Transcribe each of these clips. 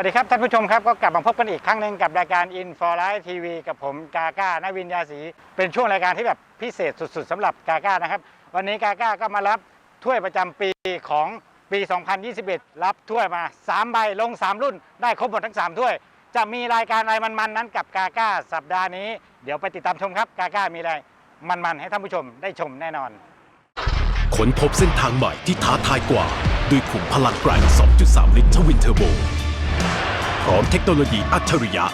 วัสดีครับท่านผู้ชมครับก็กลับมาพบกันอีกครั้งหนึ่งกับรายการ In for i f e TV กับผมกาก้านวินยาศรีเป็นช่วงรายการที่แบบพิเศษสุดๆสำหรับกาก้านะครับ วันนี้กาก้าก็มารับถ้วยประจำปีของปี 2021 รับถ้วยมา 3 ใบลง 3 รุ่น ได้ครบหมดทั้ง 3 ถ้วย จะมีรายการอะไรมันๆนั้นกับกาก้าสัปดาห์นี้ เดี๋ยวไปติดตามชมครับกาก้ามีอะไรมันๆให้ท่านผู้ชมได้ชมแน่นอนค้นพบเส้นทางใหม่ที่ท้าทายกว่า ด้วยขุมพลังแกร่ง2.3 ลิตรทวินเทอร์โบ ร้อมเทคโนโลยีอัจฉริยะ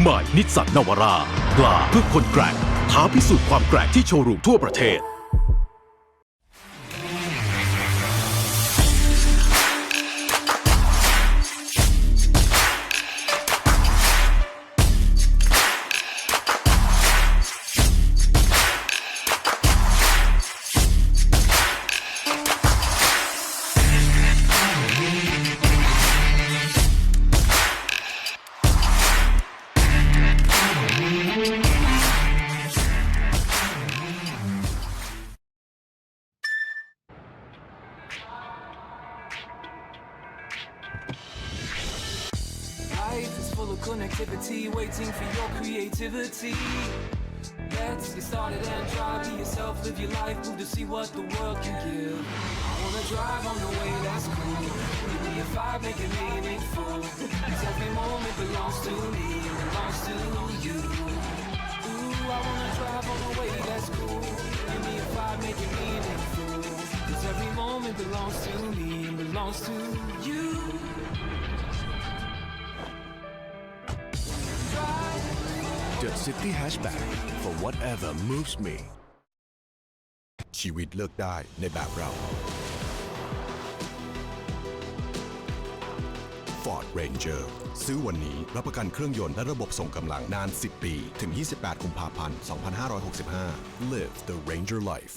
ใหม่นิสสันนาวาร่ากล้าเพื่อคนแกร่งท้าพิสูจน์ความแกร่งที่โชว์รูมทั่วประเทศ full of connectivity, waiting for your creativity. Let's get started and try. Be yourself, live your life, move to see what the world can give. I wanna drive on the way that's cool. Give me a vibe, make it meaningful. 'Cause every moment belongs to me and belongs to you. Ooh, I wanna drive on the way that's cool. Give me a vibe, make it meaningful. 'Cause every moment belongs to me and belongs to you. The City Hatchback for whatever moves me ชีวิตเลือกได้ในแบบเรา Ford Ranger ซื้อวันนี้รับประกันเครื่องยนต์และระบบส่งกำลังนาน 10 ปี ถึง 28กุมภาพันธ์ 2565 Live the Ranger life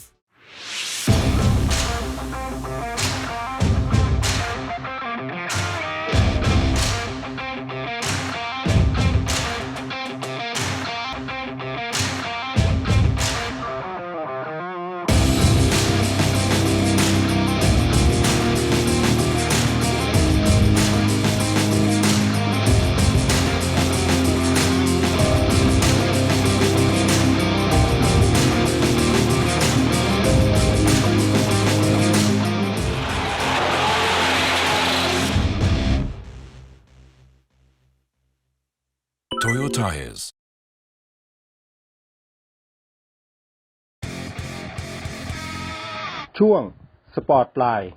Tires ช่วงสปอร์ตไลน์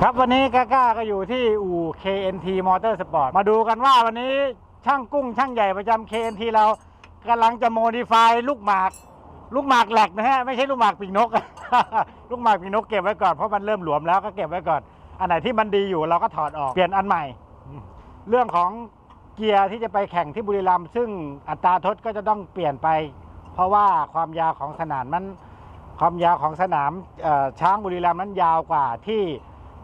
ครับวันนี้กาก้าก็อยู่ที่อู่ KNT Motor Sport มาดูกันว่าวันนี้ช่างกุ้งช่างใหญ่ประจำ KNT เรากำลังจะโมดิฟายลูกหมาก ลูกหมากแหลกนะฮะ ไม่ใช่ลูกหมากปีกนก ลูกหมากปีกนกเก็บไว้ก่อนเพราะมันเริ่มหลวมแล้วก็เก็บไว้ก่อน อันไหนที่มันดีอยู่เราก็ถอดออกเปลี่ยนอันใหม่ เรื่องของ เกียร์ที่จะไปแข่งที่บุรีรัมย์ซึ่งอัตราทดก็จะต้องเปลี่ยนไป เพราะว่าความยาวของสนามมันความยาวของสนามช้างบุรีรัมย์นั้นยาวกว่าที่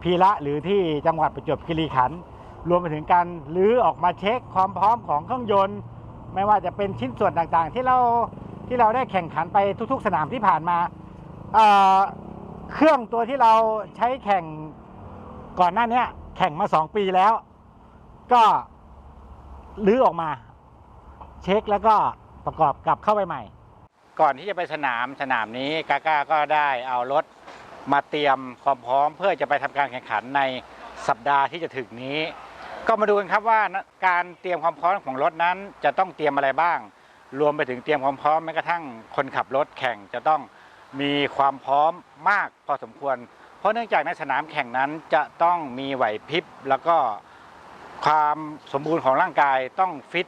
พีระหรือที่จังหวัดประจวบคีรีขันธ์รวมไปถึงการลื้อออกมาเช็คความพร้อมของเครื่องยนต์ ไม่ว่าจะเป็นชิ้นส่วนต่างๆ ที่เราที่เราได้แข่งขันไปทุก ๆ สนามที่ผ่านมาเเครื่องตัวที่เราใช้แข่งก่อนหน้านี้แข่งมาสองปีแล้ว ก็ ลื้อออกมา เช็คแล้วก็ประกอบกลับเข้าไปใหม่ ก่อนที่จะไปสนามสนามนี้กาก้าก็ได้เอารถมาเตรียมความพร้อมเพื่อจะไปทำการแข่งขันในสัปดาห์ที่จะถึงนี้ ก็มาดูกันครับว่าการเตรียมความพร้อมของรถนั้น จะต้องเตรียมอะไรบ้าง รวมไปถึงเตรียมความพร้อมแม้กระทั่งคนขับรถแข่งจะต้องมีความพร้อมมากพอสมควร เพราะเนื่องจากในสนามแข่งนั้นจะต้องมีไหวพริบแล้วก็ ความสมบูรณ์ของร่างกายต้องฟิต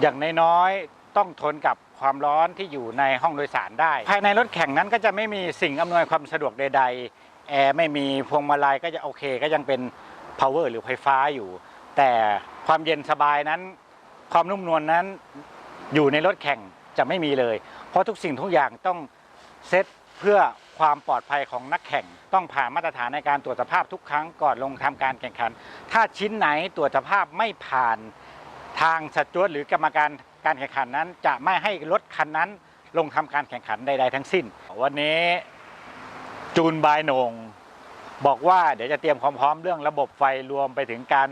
อย่างน้อยๆต้องทนกับความร้อนที่อยู่ในห้องโดยสารได้ ภายในรถแข่งนั้นก็จะไม่มีสิ่งอำนวยความสะดวกใดๆแอร์ไม่มีพวงมาลัยก็จะโอเค ก็ยังเป็น power หรือไฟฟ้าอยู่ แต่ความเย็นสบายนั้น ความนุ่มนวลนั้นอยู่ในรถแข่งจะไม่มีเลย เพราะทุกสิ่งทุกอย่างต้องเซตเพื่อ ความปลอดภัยของนักแข่ง ต้องผ่านมาตรฐานในการตรวจสภาพทุกครั้งก่อนลงทำการแข่งขัน ถ้าชิ้นไหนตรวจสภาพไม่ผ่านทางสจวตหรือกรรมการการแข่งขันนั้น จะไม่ให้รถคันนั้นลงทำการแข่งขันใดๆทั้งสิ้น วันนี้จูนบายนงบอกว่าเดี๋ยวจะเตรียมความพร้อมเรื่องระบบไฟรวมไปถึงการ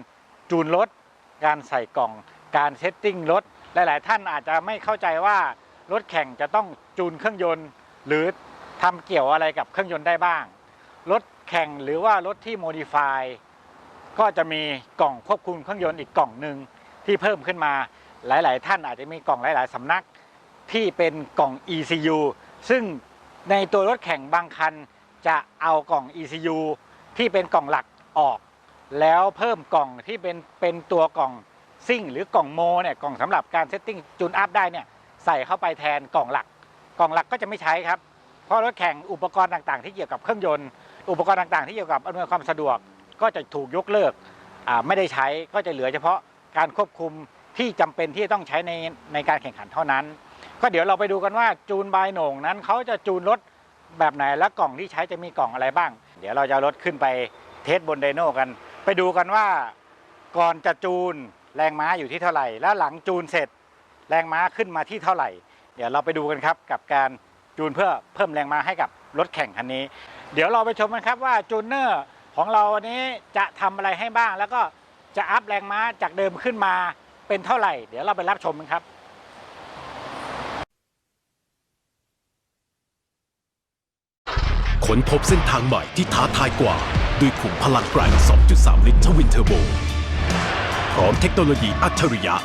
จูนรถการใส่กล่อง การเซตติ้งรถ หลาย ๆ ท่านอาจจะไม่เข้าใจว่ารถแข่งจะต้องจูนเครื่องยนต์ หรือ ทำเกี่ยวอะไรกับเครื่องยนต์ได้บ้าง รถแข่งหรือว่ารถที่โมดิฟายก็จะมีกล่องควบคุมเครื่องยนต์อีกกล่องหนึ่งที่เพิ่มขึ้นมาหลาย ๆ ท่านอาจจะมีกล่องหลาย ๆสำนักที่เป็นกล่อง ECU ซึ่งในตัวรถแข่งบางคันจะเอากล่อง ECU ที่เป็นกล่องหลักออก แล้วเพิ่มกล่องที่เป็นเป็นตัวกล่องซิ่งหรือกล่องโมเนี่ยกล่องสำหรับการเซตติ้งจูนอัพได้เนี่ยใส่เข้าไปแทนกล่องหลัก กล่องหลักก็จะไม่ใช้ครับ เพราะรถแข่งอุปกรณ์ต่างๆ ที่เกี่ยวกับเครื่องยนต์ อุปกรณ์ต่างๆ ที่เกี่ยวกับอำนวยความสะดวกก็จะถูกยกเลิกไม่ได้ใช้ก็จะเหลือเฉพาะการควบคุมที่จำเป็นที่จะต้องใช้ในในการแข่งขันเท่านั้น ก็เดี๋ยวเราไปดูกันว่าจูนบายโหน่งนั้นเขาจะจูนรถแบบไหนและกล่องที่ใช้จะมีกล่องอะไรบ้าง เดี๋ยวเราจะรถขึ้นไปเทสบนไดโน่กัน ไปดูกันว่าก่อนจะจูนแรงม้าอยู่ที่เท่าไหร่ แล้วหลังจูนเสร็จแรงม้าขึ้นมาที่เท่าไหร่ เดี๋ยวเราไปดูกันครับกับการ จูนเพื่อเพิ่มแรงม้าให้กับรถแข่งคันนี้ เดี๋ยวเราไปชมกันครับว่าจูนเนอร์ของเราวันนี้จะทำอะไรให้บ้าง แล้วก็จะอัพแรงม้าจากเดิมขึ้นมาเป็นเท่าไหร่ เดี๋ยวเราไปรับชมกันครับค้นพบเส้นทางใหม่ที่ท้าทายกว่า ด้วยขุมพลังแกร่ง2.3 ลิตรทวินเทอร์โบ พร้อมเทคโนโลยีอัจฉริยะ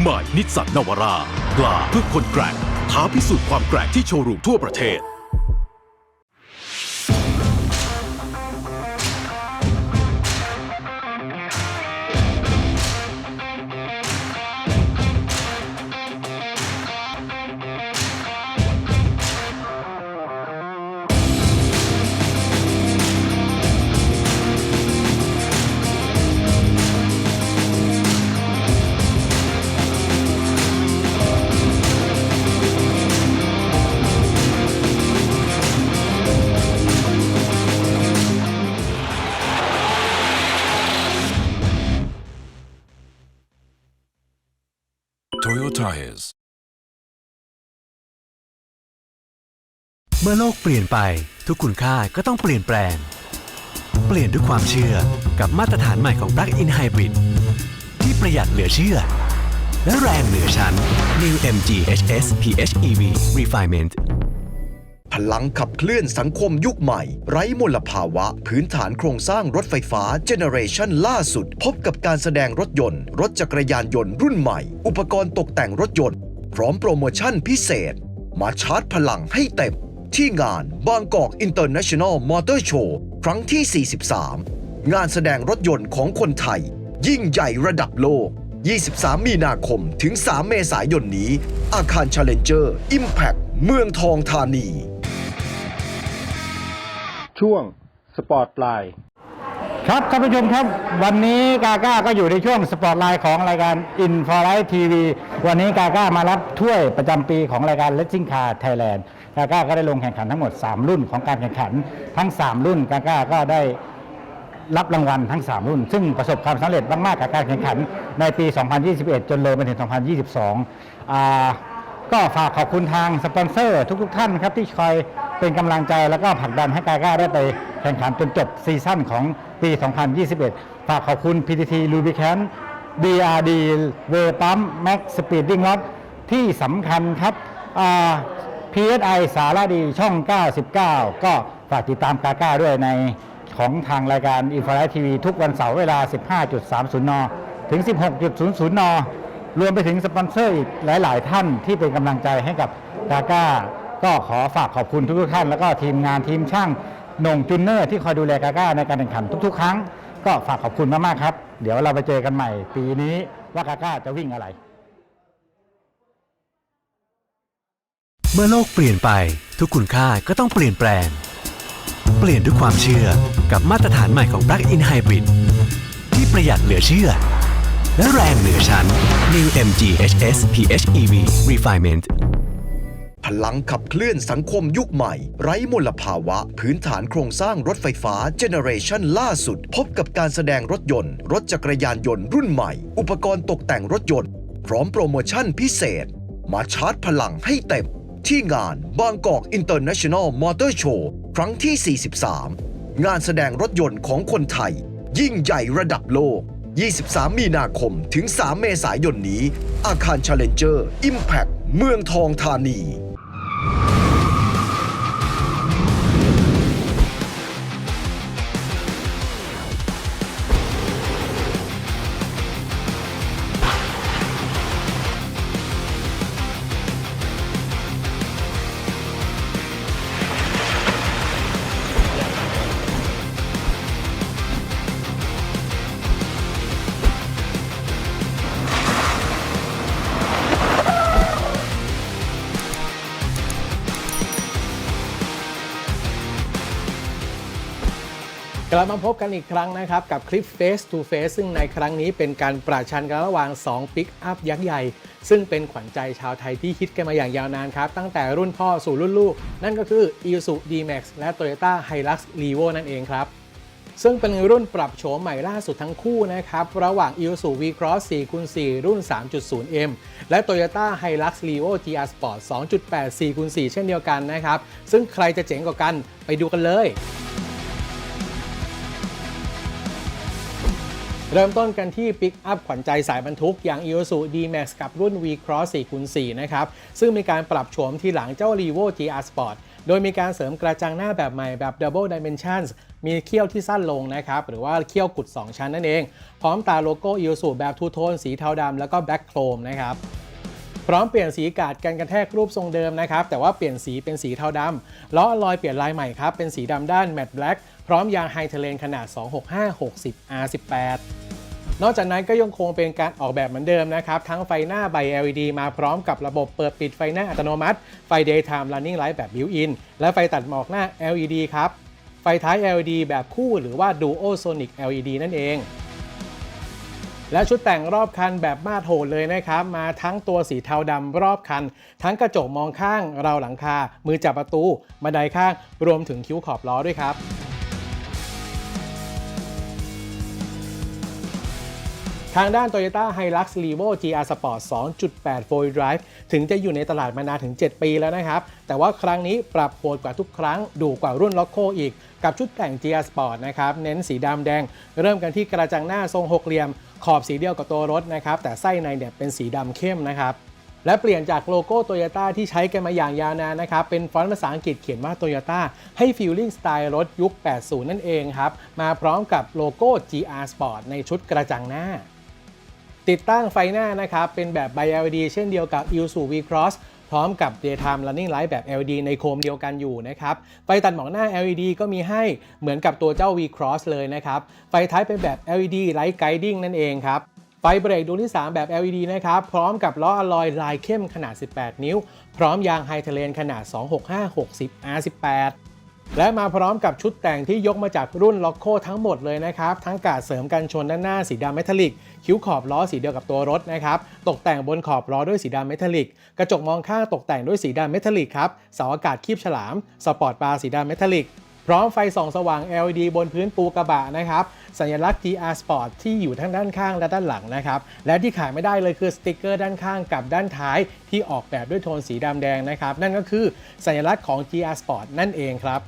ใหม่นิสสันนาวาร่ากล้าเพื่อคนแกร่ง ท้าพิสูจน์ความแกร่งที่โชว์รูมทั่วประเทศ เมื่อโลกเปลี่ยนไปทุกคุณค่าก็ต้องเปลี่ยนแปลง เปลี่ยนด้วยความเชื่อกับมาตรฐานใหม่ของ Plug-in Hybrid ที่ประหยัดเหลือเชื่อ และแรงเหนือชั้น New MG HS PHEV Refinement พลังขับเคลื่อนสังคมยุคใหม่ ไร้มลภาวะ พื้นฐานโครงสร้างรถไฟฟ้าเจเนเรชันล่าสุด พบกับการแสดงรถยนต์ รถจักรยานยนต์รุ่นใหม่ อุปกรณ์ตกแต่งรถยนต์ พร้อมโปรโมชั่นพิเศษ มาชาร์จพลังให้เต็ม ที่งานบางกอก International Motor Show ครั้งที่ 43 งานแสดงรถยนต์ของคนไทย ยิ่งใหญ่ระดับโลก 23 มีนาคมถึง 3 เมษายนนี้ อาคาร Challenger Impact เมืองทองธานี ช่วงสปอร์ตไลน์ครับท่านผู้ชมครับวันนี้กาก้าก็อยู่ในช่วงสปอร์ตไลน์ของรายการ i n f o l i g h t TV วันนี้กาก้ามารับถ้วยประจำปีของรายการ l e t s i n g Car Thailand กาก้าก็ได้ลงแข่งขันทั้งหมด 3 รุ่นของการแข่งขันทั้ง 3 รุ่นกาก้าก็ได้รับรางวัลทั้ง 3 รุ่น ซึ่งประสบความสำเร็จมากๆกับการแข่งขันในปี 2021 จนเลยมาถึง 2022อ่าก็ฝากขอบคุณทางสปอนเซอร์ทุกๆท่านครับที่คอยเป็นกำลังใจแล้วก็ผลักดันให้กาก้าได้ไปแข่งขันจนจบซีซั่นของปี 2021 ฝากขอบคุณ PTT Lubricant BRD w a y Pump Max Speeding Rod ที่สำคัญครับ PSI สารดีช่อง 99 ก็ฝากติดตามกาก้าด้วยในของทางรายการ i n f o l i g h t TV ทุกวันเสาร์เวลา 15.30 น ถึง 16.00 น รวมไปถึงสปอนเซอร์อีกหลาย ๆ ท่านที่เป็นกำลังใจให้กับกาก้า ก็ขอฝากขอบคุณทุกๆท่าน แล้วก็ทีมงานทีมช่างหน่งจุนเนอร์ที่คอยดูแลกาก้าในการแข่งขันทุก ๆ ครั้ง ก็ฝากขอบคุณมาก ๆ ครับ เดี๋ยวเราไปเจอกันใหม่ ปีนี้ว่ากาก้าจะวิ่งอะไร เมื่อโลกเปลี่ยนไปทุกคุณค่าก็ต้องเปลี่ยนแปลง เปลี่ยนด้วยความเชื่อกับมาตรฐานใหม่ของ Plug-in Hybrid ที่ประหยัดเหลือเชื่อ และแรงเหนือชั้น New MG HS PHEV Refinement พลังขับเคลื่อนสังคมยุคใหม่ ไร้มลภาวะ พื้นฐานโครงสร้างรถไฟฟ้าเจเนอเรชันล่าสุด พบกับการแสดงรถยนต์ รถจักรยานยนต์รุ่นใหม่ อุปกรณ์ตกแต่งรถยนต์ พร้อมโปรโมชั่นพิเศษ มาชาร์จพลังให้เต็ม ที่งานบางกอกอินเตอร์เนชั่นแนลมอเตอร์โชว์ครั้งที่ 43 งานแสดงรถยนต์ของคนไทย ยิ่งใหญ่ระดับโลก 23 มีนาคมถึง 3 เมษายนนี้ อาคาร Challenger Impact เมืองทองธานี กลับมาพบกันอีกครั้งนะครับ กับคลิป Face to Face ซึ่งในครั้งนี้เป็นการประชันกันระหว่าง 2 ปิกอัพยักษ์ใหญ่ ซึ่งเป็นขวัญใจชาวไทยที่ฮิตกันมาอย่างยาวนานครับ ตั้งแต่รุ่นพ่อสู่รุ่นลูก นั่นก็คือ Isuzu D-Max และ Toyota Hilux Levo นั่นเองครับ ซึ่งเป็นรุ่นปรับโฉมใหม่ล่าสุดทั้งคู่นะครับ ระหว่าง Isuzu V-Cross 4x4 รุ่น 3.0M และ Toyota Hilux Levo GR Sport 2.8 4x4 เช่นเดียวกันนะครับซึ่งใครจะเจ๋งกว่ากันไปดูกันเลย เริ่มต้นกันที่ปิกอัพขวัญใจสายบรรทุกอย่าง Isuzu D-Max กับรุ่น V-Cross 4x4 นะครับ ซึ่งมีการปรับโฉมที่หลังเจ้า Levo GR Sport โดยมีการเสริมกระจังหน้าแบบใหม่แบบ Double Dimensions มีเขี้ยวที่สั้นลงนะครับ หรือว่าเขี้ยวกุด 2 ชั้นนั่นเอง พร้อมตาโลโก้ Isuzu แบบทูโทนสีเทาดำแล้วก็ Black Chrome นะครับพร้อมเปลี่ยนสีกาดกันกระแทกรูปทรงเดิมนะครับ แต่ว่าเปลี่ยนสีเป็นสีเทาดำล้ออลอยเปลี่ยนลายใหม่ครับ เป็นสีดำด้าน Matte Black พร้อมยางไฮเทเลนขนาด 265-60 R18 นอกจากนั้นก็ยังคงเป็นการออกแบบเหมือนเดิมนะครับ ทั้งไฟหน้าใบ LED มาพร้อมกับระบบเปิดปิดไฟหน้าอัตโนมัติ ไฟ Daytime Running Light แบบ Built-in และไฟตัดหมอกหน้า LED ครับ ไฟท้าย LED แบบคู่หรือว่า Duo Sonic LED นั่นเอง และชุดแต่งรอบคันแบบมาโหดเลยนะครับ มาทั้งตัวสีเทาดำรอบคัน ทั้งกระจกมองข้างราวหลังคา มือจับประตูบันไดข้างรวมถึงคิ้วขอบล้อด้วยครับ ทางด้าน Toyota Hilux Levo GR Sport 2.8 4 Drive ถึงจะอยู่ในตลาดมานานถึง 7 ปีแล้วนะครับ แต่ว่าครั้งนี้ปรับโหดกว่าทุกครั้ง ดูกว่ารุ่น Loco อีก กับชุดแต่ง GR Sport นะครับ เน้นสีดำแดง เริ่มกันที่กระจังหน้าทรงหกเหลี่ยม ขอบสีเดียวกับตัวรถนะครับ แต่ไส้ในเนี่ยเป็นสีดำเข้มนะครับและเปลี่ยนจากโลโก้โตโยต้าที่ใช้กันมาอย่างยาวนานนะครับ เป็นฟอนต์ภาษาอังกฤษเขียนว่าโตโยต้าให้ฟีลลิ่งสไตล์รถยุค 80 นั่นเองครับ มาพร้อมกับโลโก้ GR Sport ในชุดกระจังหน้า ติดตั้งไฟหน้านะครับ เป็นแบบ By LED เช่นเดียวกับ Isuzu V-Cross พร้อมกับ Daytime Running Light แบบ LED ในโคมเดียวกันอยู่นะครับ ไฟตัดหมอกหน้า LED ก็มีให้เหมือนกับตัวเจ้า V-Cross เลยนะครับ ไฟท้ายเป็นแบบ LED Light Guiding นั่นเองครับไฟเบรกดวงที่ 3 แบบ LED นะครับ พร้อมกับล้ออลลอยลายเข้มขนาด 18 นิ้ว พร้อมยางไฮเทเลนขนาด 265-60 R18 และมาพร้อมกับชุดแต่งที่ยกมาจากรุ่นล็อกโคทั้งหมดเลยนะครับ ทั้งกาดเสริมกันชนด้านหน้าสีดำเมทัลลิก คิ้วขอบล้อสีเดียวกับตัวรถนะครับ ตกแต่งบนขอบล้อด้วยสีดำเมทัลลิก กระจกมองข้างตกแต่งด้วยสีดำเมทัลลิกครับ เสาอากาศคีบฉลาม สปอร์ตบาร์สีดำเมทัลลิก พร้อมไฟส่องสว่าง LED บนพื้นปูกระบะนะครับสัญลักษณ์ GR Sport ที่อยู่ทั้งด้านข้างและด้านหลังนะครับ และที่ขายไม่ได้เลยคือสติกเกอร์ด้านข้างกับด้านท้ายที่ออกแบบด้วยโทนสีดำแดงนะครับ นั่นก็คือสัญลักษณ์ของ GR Sport นั่นเองครับ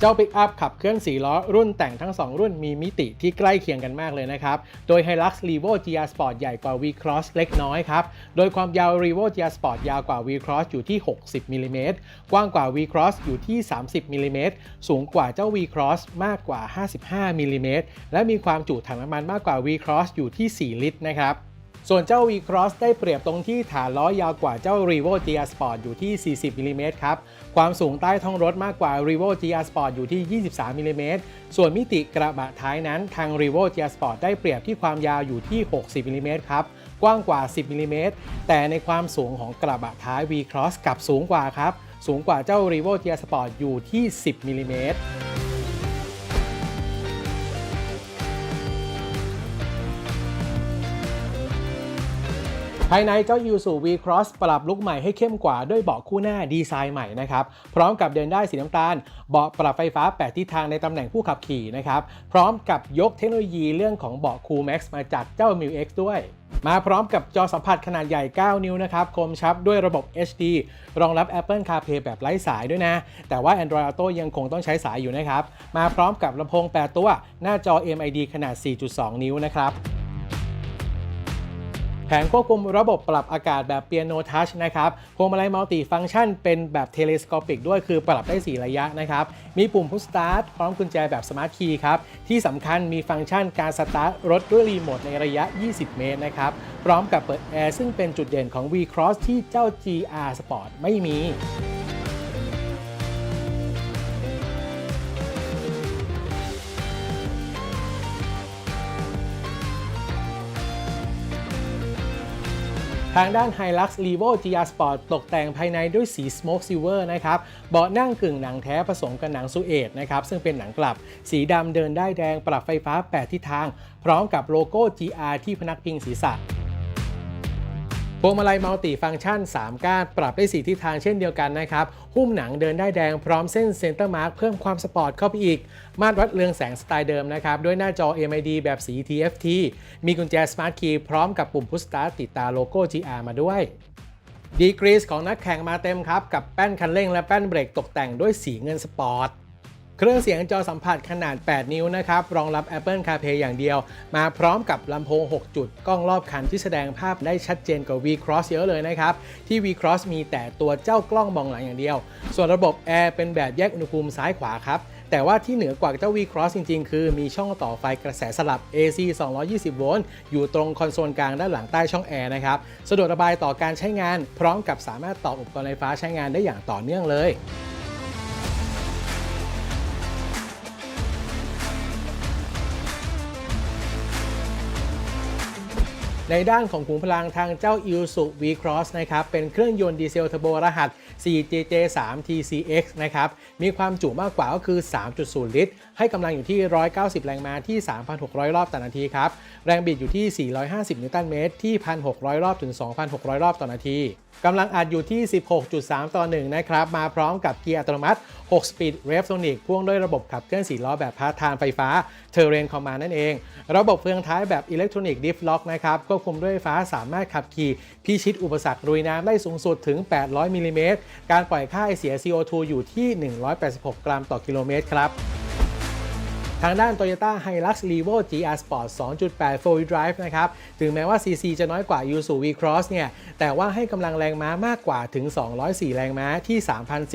เจ้าปิกอัพขับเคลื่อน4ล้อรุ่นแต่งทั้ง 2 รุ่นมีมิติที่ใกล้เคียงกันมากเลยนะครับ โดย Hilux Revo GR Sport ใหญ่กว่า V-Cross เล็กน้อยครับ โดยความยาว Revo GR Sport ยาวกว่า V-Cross อยู่ที่ 60มิลลิเมตรกว้างกว่า V-Cross อยู่ที่ 30มิลลิเมตรสูงกว่าเจ้า V-Cross มากกว่า 55มิลลิเมตรและมีความจุถังน้ำมันมากกว่า V-Cross อยู่ที่ 4 ลิตรนะครับ ส่วนเจ้า V-Cross ได้เปรียบตรงที่ฐานล้อยาวกว่าเจ้า Revo GR Sport อยู่ที่ 40มิลลิเมตรครับ ความสูงใต้ท้องรถมากกว่า Revo GR Sport อยู่ที่ 23มิลลิเมตร ส่วนมิติกระบะท้ายนั้นทาง Revo GR Sport ได้เปรียบที่ความยาวอยู่ที่ 60มิลลิเมตรครับ กว้างกว่า 10มิลลิเมตร แต่ในความสูงของกระบะท้าย V-Cross กลับสูงกว่าครับ สูงกว่าเจ้า Revo GR Sport อยู่ที่ 10มิลลิเมตร ภายในเจ้า Isuzu V-Cross ปรับลุคใหม่ให้เข้มกว่าด้วยเบาะคู่หน้าดีไซน์ใหม่นะครับ พร้อมกับเดินได้สีน้ำตาล เบาะปรับไฟฟ้า 8 ทิศทางในตำแหน่งผู้ขับขี่นะครับ พร้อมกับยกเทคโนโลยีเรื่องของเบาะ Cool Max มาจากเจ้า m i X ด้วย มาพร้อมกับจอสัมผัสขนาดใหญ่ 9 นิ้วนะครับ คมชับด้วยระบบ HD รองรับ Apple CarPlay แบบไร้สายด้วยนะ แต่ว่า Android Auto ยังคงต้องใช้สายอยู่นะครับ มาพร้อมกับลำโพง 8 ตัว หน้าจอ MID ขนาด 4.2 นิ้วนะครับ แผงควบคุมระบบปรับอากาศแบบเปียโนทัชนะครับพวงมาลัยมัลติฟังก์ชันเป็นแบบเทเลสโคปิกด้วยคือปรับได้ 4 ระยะนะครับ มีปุ่มพุชสตาร์ทพร้อมกุญแจแบบสมาร์ทคีย์ครับ ที่สำคัญมีฟังก์ชันการสตาร์ทรถด้วยรีโมทในระยะ 20 เมตรนะครับ พร้อมกับเปิดแอร์ซึ่งเป็นจุดเด่นของ V-Cross ที่เจ้า GR Sport ไม่มี ทางด้าน Hilux Levo GR Sport ตกแต่งภายในด้วยสี Smoke Silver นะครับเบาะนั่งกึ่งหนังแท้ผสมกับหนังซูเอตนะครับซึ่งเป็นหนังกลับ สีดำเดินได้แดงปรับไฟฟ้า 8 ทิศทาง พร้อมกับโลโก้ GR ที่พนักพิงศีรษะ พวงมาลัยมัลติฟังก์ชัน 3 ก้านปรับได้ 4 ทิศทางเช่นเดียวกันนะครับ หุ้มหนังเดินได้แดงพร้อมเส้นเซนเตอร์มาร์คเพิ่มความสปอร์ตเข้าไปอีก มาตรวัดเรืองแสงสไตล์เดิมนะครับ ด้วยหน้าจอ MID แบบสี TFT มีกุญแจ Smart Key พร้อมกับปุ่ม Push Start ติดตาโลโก้ GR มาด้วยดีกรีสของนักแข่งมาเต็มครับ กับแป้นคันเร่งและแป้นเบรกตกแต่งด้วยสีเงินสปอร์ต เครื่องเสียงจอสัมผัสขนาด 8 นิ้วนะครับ รองรับ Apple CarPlay อย่างเดียว มาพร้อมกับลำโพง 6 จุด กล้องรอบคันที่แสดงภาพได้ชัดเจนกว่า V-Cross เยอะเลยนะครับ ที่ V-Cross มีแต่ตัวเจ้ากล้องมองหลังอย่างเดียว ส่วนระบบแอร์เป็นแบบแยกอุณหภูมิซ้ายขวาครับแต่ว่าที่เหนือกว่าเจ้า V-Cross จริง ๆ คือมีช่องต่อไฟกระแสสลับ AC 220 โวลต์ อยู่ตรงคอนโซลกลางด้านหลังใต้ช่องแอร์นะครับ สะดวกระบายต่อการใช้งาน พร้อมกับสามารถต่ออุปกรณ์ไฟฟ้าใช้งานได้อย่างต่อเนื่องเลย ในด้านของขุมพลังทางเจ้าอิลสุ V-Cross นะครับเป็นเครื่องยนต์ดีเซลเทอร์โบรหัส 4JJ3 TCX นะครับมีความจุมากกว่าก็คือ 3.0 ลิตร ให้กำลังอยู่ที่ 190 แรงม้าที่ 3,600 รอบต่อนาทีครับ แรงบิดอยู่ที่ 450 นิวตันเมตรที่ 1,600 รอบถึง 2,600 รอบต่อนาทีกำลังอัดอยู่ที่ 16.3 ต่อ 1 นะครับ มาพร้อมกับเกียร์อัตโนมัติ6 Speed Rev-Sonic พ่วงด้วยระบบขับเคลื่อน4ล้อแบบพาร์ททานไฟฟ้า Terrain Command นั่นเอง ระบบเฟืองท้ายแบบ Electronic Diff Lock นะครับ ควบคุมด้วยไฟฟ้าสามารถขับขี่ พิชิตอุปสรรคลุยน้ำได้สูงสุดถึง 800มิลลิเมตรการปล่อยค่าไอเสีย CO2 อยู่ที่ 186 กรัมต่อกิโลเมตรครับ ทางด้าน Toyota Hilux Levo GR Sport 2.8 4 Drive นะครับ ถึงแม้ว่า CC จะน้อยกว่า Isuzu V-Cross เนี่ย แต่ว่าให้กำลังแรงม้ามากกว่าถึง 204 แรงม้าที่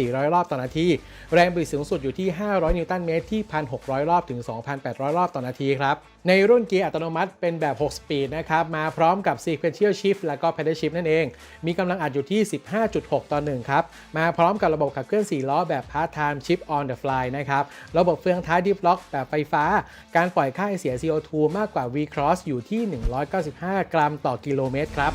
3,400 รอบต่อนาที แรงบิดสูงสุดอยู่ที่ 500 นิวตันเมตรที่ 1,600 รอบถึง 2,800 รอบต่อนาทีครับ ในรุ่นเกียร์อัตโนมัติเป็นแบบ 6 สปีดนะครับ มาพร้อมกับ Sequential Shift และก็ Pedal Shift นั่นเอง มีกำลังอัดอยู่ที่ 15.6 ต่อ 1 ครับ มาพร้อมกับระบบขับเคลื่อน 4 ล้อแบบ Part Time Shift on the Fly นะครับ ระบบเฟืองท้าย Deep Lock แบบไฟฟ้า การปล่อยค่าเสีย CO2 มากกว่า V-Cross อยู่ที่ 195 กรัมต่อกิโลเมตรครับ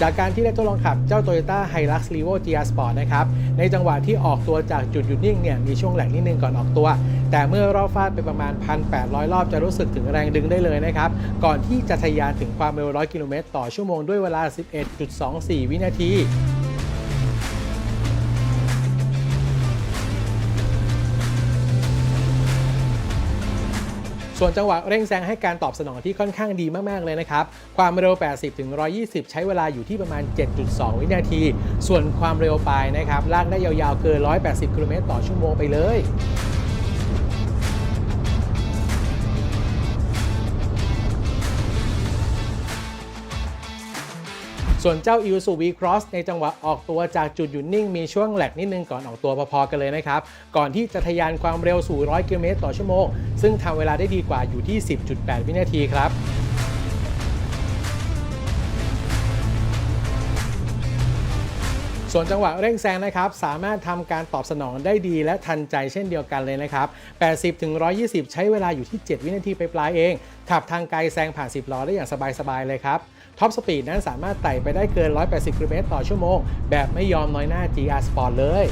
จากการที่ได้ทดลองขับเจ้า Toyota Hilux Revo GR Sport นะครับ ในจังหวะที่ออกตัวจากจุดหยุดนิ่งเนี่ยมีช่วงแหลกนิดนึงก่อนออกตัว แต่เมื่อรอบฟาดไปประมาณ 1,800 รอบจะรู้สึกถึงแรงดึงได้เลยนะครับ ก่อนที่จะทะยานถึงความเร็ว 100 กิโลเมตรต่อชั่วโมงด้วยเวลา 11.24 วินาที ส่วนจังหวะเร่งแซงให้การตอบสนองที่ค่อนข้างดีมากๆเลยนะครับ ความเร็ว 80 ถึง 120 ใช้เวลาอยู่ที่ประมาณ 7.2 วินาที ส่วนความเร็วปลายนะครับลากได้ยาวๆเกิน 180 กิโลเมตรต่อชั่วโมงไปเลย ส่วนเจ้า i l s u V-Cross ในจังหวะออกตัวจากจุดหยุดนิ่งมีช่วงแหลกนิดนึงก่อนออกตัวพอๆกันเลยนะครับ ก่อนที่จะทะยานความเร็วสู่ 100 กิโลเมตรต่อชั่วโมง ซึ่งทำเวลาได้ดีกว่าอยู่ที่ 10.8 วินาทีครับส่วนจังหวะเร่งแซงนะครับ สามารถทำการตอบสนองได้ดีและทันใจเช่นเดียวกันเลยนะครับ 80ถึง120 ใช้เวลาอยู่ที่ 7 วินาทีไปปลายๆเอง ขับทางไกลแซงผ่าน 10 ล้อได้อย่างสบายๆเลยครับ ท็อปสปีดนั้นสามารถไต่ไปได้เกิน 180กิโลเมตรต่อชั่วโมง แบบไม่ยอมน้อยหน้า GR Sport เลย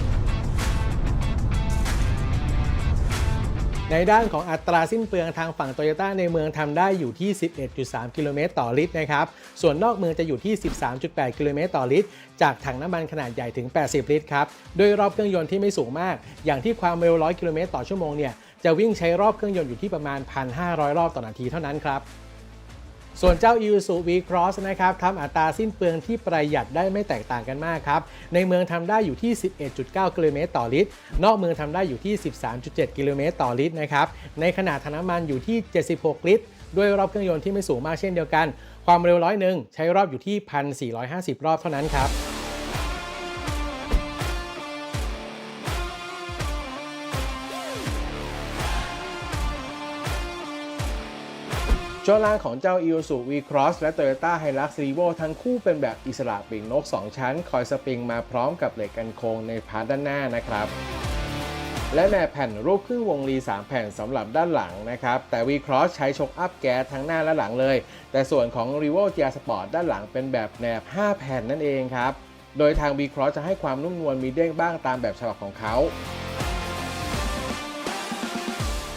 ในด้านของอัตราสิ้นเปลืองทางฝั่งโตโยต้าในเมืองทำได้อยู่ที่ 11.3 กิโลเมตรต่อลิตรนะครับ ส่วนนอกเมืองจะอยู่ที่ 13.8 กิโลเมตรต่อลิตร จากถังน้ำมันขนาดใหญ่ถึง 80 ลิตรครับ โดยรอบเครื่องยนต์ที่ไม่สูงมาก อย่างที่ความเร็ว 100 กิโลเมตรต่อชั่วโมงเนี่ย จะวิ่งใช้รอบเครื่องยนต์อยู่ที่ประมาณ 1,500 รอบต่อนาทีเท่านั้นครับ ส่วนเจ้า Isuzu V-Cross นะครับทำอัตราสิ้นเปลืองที่ประหยัดได้ไม่แตกต่างกันมากครับ ในเมืองทำได้อยู่ที่ 11.9 กิโลเมตรต่อลิตร นอกเมืองทำได้อยู่ที่ 13.7 กิโลเมตรต่อลิตรนะครับ ในขนาดถังน้ำมันอยู่ที่ 76 ลิตร ด้วยรอบเครื่องยนต์ที่ไม่สูงมากเช่นเดียวกัน ความเร็วร้อยหนึ่งใช้รอบอยู่ที่ 1,450 รอบเท่านั้นครับ ช่วงล่างของเจ้า Isuzu V-Cross และ Toyota Hilux Revo ทั้งคู่เป็นแบบอิสระปีกนก 2 ชั้น คอยสปริงมาพร้อมกับเหล็กกันโค้งในพาร์ทด้านหน้านะครับและแหนบแผ่นรูปครึ่งวงรี 3 แผ่นสำหรับด้านหลังนะครับ แต่ V-Cross ใช้ชกอัพแก๊สทั้งหน้าและหลังเลย แต่ส่วนของ Revo GR Sport ด้านหลังเป็นแบบแหนบ 5 แผ่นนั่นเองครับ โดยทาง V-Cross จะให้ความนุ่มนวลมีเด้งบ้างตามแบบฉบับของเขา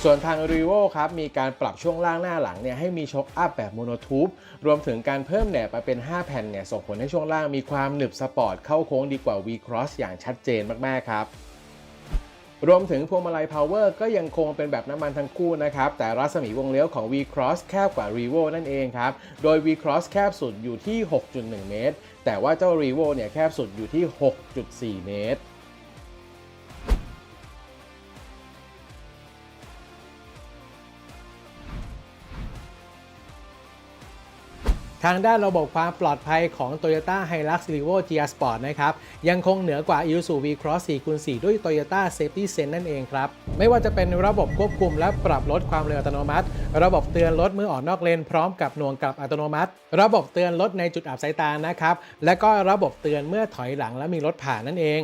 ส่วนทาง r e v o ครับมีการปรับช่วงล่างหน้าหลังเนี่ยให้มีช็อคอัพแบบโมโนทูบรวมถึงการเพิ่มแหนบมาเป็น 5 แผ่นเนี่ยส่งผลให้ช่วงล่างมีความหนึบสปอร์ตเข้าโค้งดีกว่า V-Cross อย่างชัดเจนมากๆครับรวมถึงพวงมาลัย Power ก็ยังคงเป็นแบบน้ำมันทั้งคู่นะครับ แต่รัศมีวงเลี้ยวของ V-Cross แคบกว่า r e v o นั่นเองครับ โดย V-Cross แคบสุดอยู่ที่ 6.1 เมตร แต่ว่าเจ้า r e v o เนี่ยแคบสุดอยู่ที่ 6.4 เมตร ทางด้านระบบความปลอดภัยของ Toyota Hilux Revo GR Sport นะครับ ยังคงเหนือกว่า Isuzu V-Cross 4x4 ด้วย Toyota Safety Sense นั่นเองครับ ไม่ว่าจะเป็นระบบควบคุมและปรับลดความเร็วอัตโนมัติ ระบบเตือนรถมือออกนอกเลนพร้อมกับหน่วงกลับอัตโนมัติ ระบบเตือนรถในจุดอับสายตานะครับ และก็ระบบเตือนเมื่อถอยหลังและมีรถผ่านนั่นเอง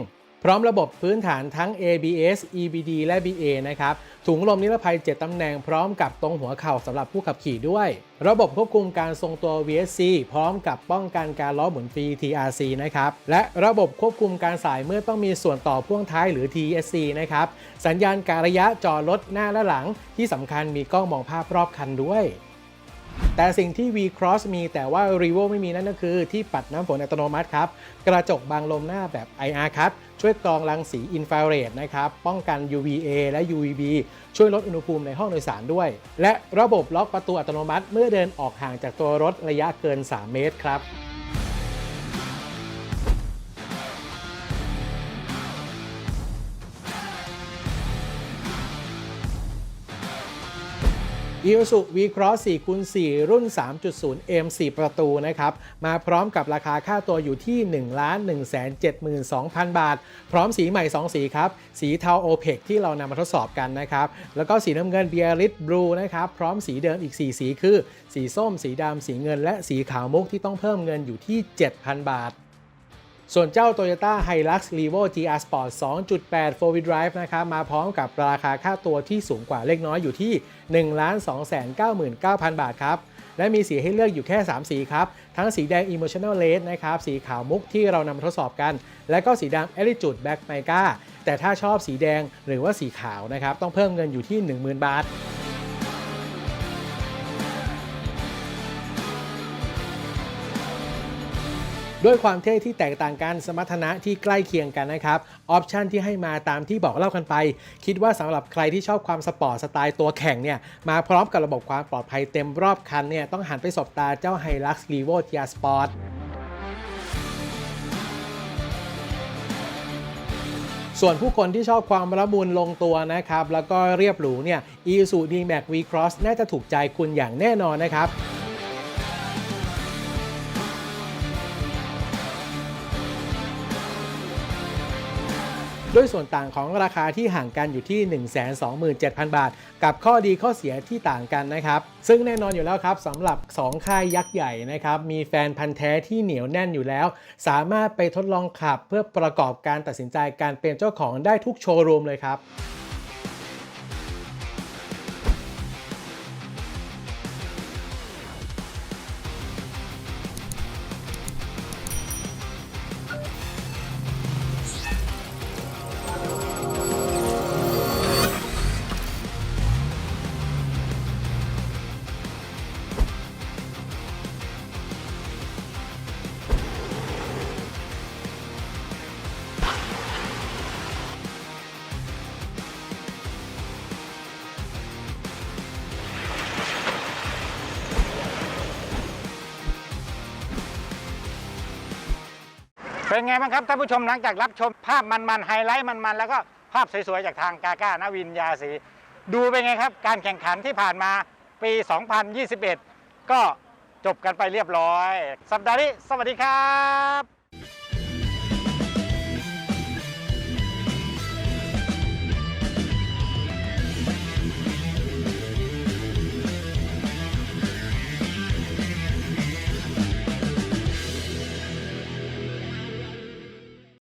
พร้อมระบบพื้นฐานทั้ง ABS EBD และ BA นะครับ ถุงลมนิรภัย 7ตำแหน่งพร้อมกับตรงหัวเข่าสำหรับผู้ขับขี่ด้วย ระบบควบคุมการทรงตัว VSC พร้อมกับป้องกันการล้อหมุนฟรี TRC นะครับ และระบบควบคุมการสายเมื่อต้องมีส่วนต่อพ่วงท้ายหรือ TSC นะครับ สัญญาณการระยะจอดรถหน้าและหลัง ที่สำคัญมีกล้องมองภาพรอบคันด้วย แต่สิ่งที่ V-Cross มีแต่ว่า Revo ไม่มีนั่นก็คือที่ปัดน้ำฝนอัตโนมัติครับ กระจกบางลมหน้าแบบ IR ครับช่วยกรองรังสีอินฟราเรดนะครับ ป้องกัน UVA และ UVB ช่วยลดอุณหภูมิในห้องโดยสารด้วย และระบบล็อกประตูอัตโนมัติเมื่อเดินออกห่างจากตัวรถระยะเกิน 3 เมตรครับ Isuzu V-Cross 4x4 รุ่น 3.0 M 4 ประตูนะครับ มาพร้อมกับราคาค่าตัวอยู่ที่ 1 1 7 2 0 0 0 บาท พร้อมสีใหม่ 2 สีครับ สีเทาโอเพกที่เรานำมาทดสอบกันนะครับ แล้วก็สีน้ำเงิน b e a r i t Blue นะครับ พร้อมสีเดิมอีก 4 สีคือ สีส้ม สีดำสีเงิน และสีขาวมุกที่ต้องเพิ่มเงินอยู่ที่ 7,000 บาท ส่วนเจ้า Toyota Hilux Revo GR Sport 2.8 4 wheel drive นะครับมาพร้อมกับราคาค่าตัวที่สูงกว่าเล็กน้อยอยู่ที่ 1,299,000 บาทครับ และมีสีให้เลือกอยู่แค่ 3 สีครับ ทั้งสีแดง Emotional Red นะครับ สีขาวมุกที่เรานำมาทดสอบกัน และก็สีดำ Attitude Black Mica แต่ถ้าชอบสีแดงหรือว่าสีขาวนะครับ ต้องเพิ่มเงินอยู่ที่ 10,000 บาท ด้วยความเท่ที่แตกต่างกันสมรรถนะที่ใกล้เคียงกันนะครับออปชันที่ให้มาตามที่บอกเล่ากันไป คิดว่าสำหรับใครที่ชอบความสปอร์ตสไตล์ตัวแข่งเนี่ยมาพร้อมกับระบบความปลอดภัยเต็มรอบคันเนี่ยต้องหันไปสบตาเจ้า Hilux Revo GR Sport ส่วนผู้คนที่ชอบความระมุนลงตัวนะครับ แล้วก็เรียบหรูเนี่ย Isuzu D-Max V-Cross น่าจะถูกใจคุณอย่างแน่นอนนะครับ ด้วยส่วนต่างของราคาที่ห่างกันอยู่ที่ 127,000 บาท กับข้อดีข้อเสียที่ต่างกันนะครับ ซึ่งแน่นอนอยู่แล้วครับสำหรับ 2 ค่ายยักษ์ใหญ่นะครับ มีแฟนพันธ์แท้ที่เหนียวแน่นอยู่แล้ว สามารถไปทดลองขับเพื่อประกอบการตัดสินใจการเป็นเจ้าของได้ทุกโชว์รูมเลยครับ เป็นไงบ้างครับท่านผู้ชมหลังจากรับชมภาพมันๆไฮไลท์มันๆแล้วก็ภาพสวยๆจากทางกาก้านวินยาสีดูเป็นไงครับ การแข่งขันที่ผ่านมาปี 2021 ก็จบกันไปเรียบร้อย สัปดาห์นี้สวัสดีครับ